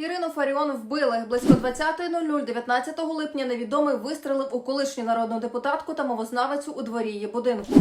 Ірину Фаріон вбили. Близько 20.00 19 липня невідомий вистрелив у колишню народну депутатку та мовознавицю у дворі її будинку.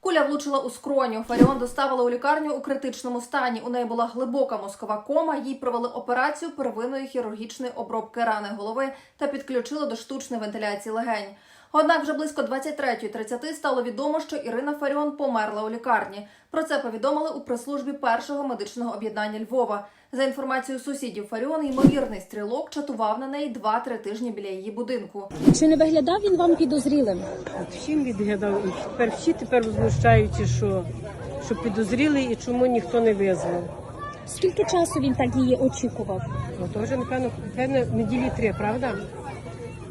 Куля влучила у скроню. Фаріон доставили у лікарню у критичному стані. У неї була глибока мозкова кома. Їй провели операцію первинної хірургічної обробки рани голови та підключили до штучної вентиляції легень. Однак вже близько 23.30 стало відомо, що Ірина Фаріон померла у лікарні. Про це повідомили у прес-службі першого медичного об'єднання Львова. За інформацією сусідів Фаріон, ймовірний стрілок чатував на неї 2-3 тижні біля її будинку. Чи не виглядав він вам підозрілим? От всім відглядав, і тепер всі тепер возмущаються, що, що підозріли і чому ніхто не визвав. Скільки часу він так її очікував? Ну, то вже, напевно, напевно, неділі три, правда?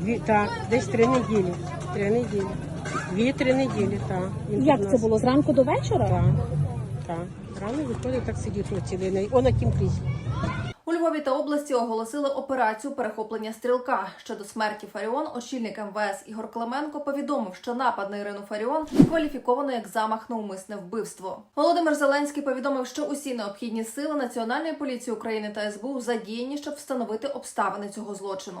Дві, так, десь три неділі. Три неділі. Дві-три неділі, так. Він Як це нас- було зранку до вечора? Так, так. Рано виходить, так сидів тут цілий день. О, на тім крізь. У Львові та області оголосили операцію перехоплення стрілка. Щодо смерті Фаріон, очільник МВС Ігор Клименко повідомив, що напад на Ірину Фаріон кваліфіковано як замах на умисне вбивство. Володимир Зеленський повідомив, що усі необхідні сили Національної поліції України та СБУ задіяні, щоб встановити обставини цього злочину.